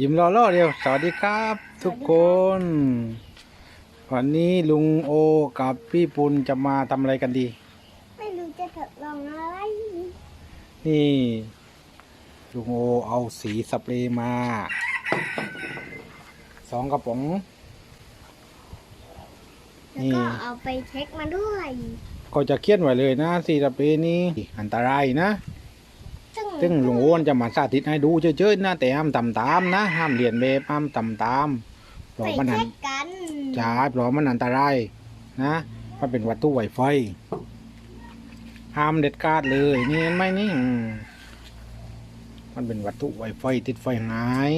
ยิ้มรอรอเดียว สวัสดีครับ ทุกคน วันนี้ลุงโอกับพี่ปุณจะมาทำอะไรกันดี ไม่รู้จะทดลองอะไร นี่ ลุงโอเอาสีสเปรย์มา สองกระป๋อง แล้วนี่ก็เอาไปเช็คมาด้วย ก็จะเขียนไว้เลยนะสีสเปรย์นี้อันตรายนะ ซึ่งซึ่งลุงโอนจะมาสาธิตให้ดูเฉยๆนะแต่ห้ามทำตามนะห้ามเรียนแบบห้ามทำตามเพราะใส่มันอัเช็นคกันใช่เพราะมันอันตรายนะมันเป็นวัตถุไวไฟห้ามเด็ดขาดเลยนี่เห็นไหมนี่อืมมันเป็นวัตถุไวไฟติดไฟหาย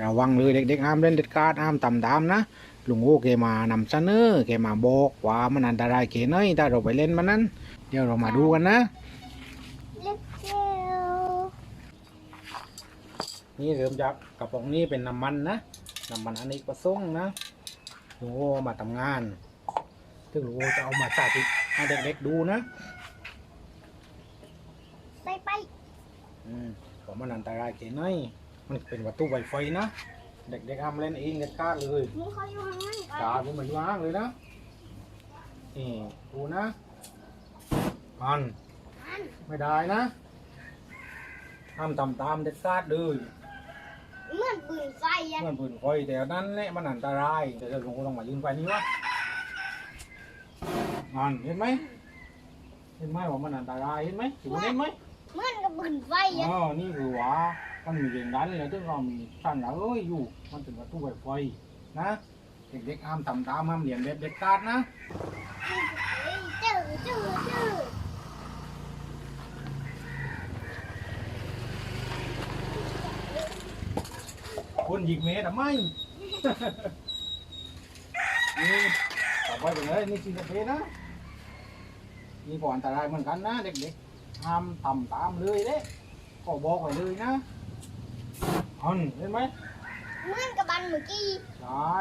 ระวังเลยเด็กๆห้ามเล่นเด็ดขาดห้ามทำตามนะลุงโอแกมานำเสนอแกมาบอกว่ามันอันตรายแค่ไหนถ้าเราไปเล่นมันนั้น เดี๋ยวเรามาดูกันนะ เล็กเจล นี่เริ่มจากกระป๋องนี้เป็นน้ำมันนะน้ำมันอันนี้ประสงค์นะลุงโอมาทำงาน ซึ่งลุงโอจะเอามาสาธิตให้เด็กๆดูนะใส่ไปอืมเพราะมันอันตรายแค่ไหนมันเป็นวัตถุไวไฟนะเด็กๆห้ามเล่นเองเด็ดขาดเลยมึงเขาอยู่ข้างล่างก่จ่าอนผมมาอยู่ห้างเลยนะนี่ดูนะอันอันไม่ได้นะห้ามทำตามเด็ดขาดเลยเหมือน ปืนไฟอะเมื่อปืนไฟแต่นั้นแหละมันอันตรายเดี๋ยวลุงโอต้องมายืนไฟนี้วะอันเห็นไหมเห็นไหมว่ามันอันตรายเห็นไหมถือว่าเห็นไหมเหมือนกับปืนไฟอะอ๋อนี่คือว่ามันมีเรื่องนั้นแล้วถึงเรามีสั่นแล้วเอ้ยอยู่มันเป็นวัตถุไวไฟนะเด็กๆห้ามทำตามห้ามเรียนแบบเด็ดขาดนะเฮ้ยเจอเจอเจอ คุณหยิกเมตรทำไมนี่ต่อไปเป็นเลยนี่สิงคโปร์นะนี่ก็อันตรายเหมือนกันนะเด็กๆห้ามทำตามเลยเด้ก็บอกไว้เลยนะอันเห็นไหมเหมือนกับบันเมื่อกี้ ใช่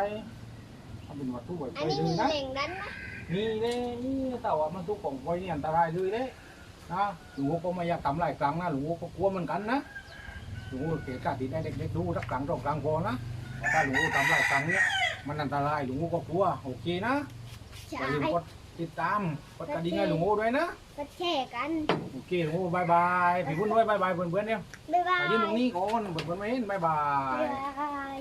มันเป็นวัตถุไวไฟอันนี้เลมียนะแรงดันนะนี่เลยนี่แต่ว่ามันทุกของไฟนี่อันตรายเลยเด้นะหลวงพ่อก็ไม่อยากทำหลายครั้งนะหลวงพ่อก็กลัวเหมือนกันนะ หลวงพ่อเกะกะติดให้เด็กๆดูสักครั้งสองครั้งพอนะแต่ถ้าหลวงพ่อทำหลายครั้งเนี่ยมันอันตรายหลวงพ่อก็กลัวโอเคนะใช่อย่าลืมกดติดตามกดกระดิ่งให้หลวงพ่อด้วยนะก็แช่กันโอเคหลวงพ่อบายบายพี่พุ่นด้วยบายบายเพื่อนๆเนี่ยบ๊ายบาไปยยืนตรงนี้ก่อนเพื่อนๆไม่เห็นบายบาบ๊ายยบาย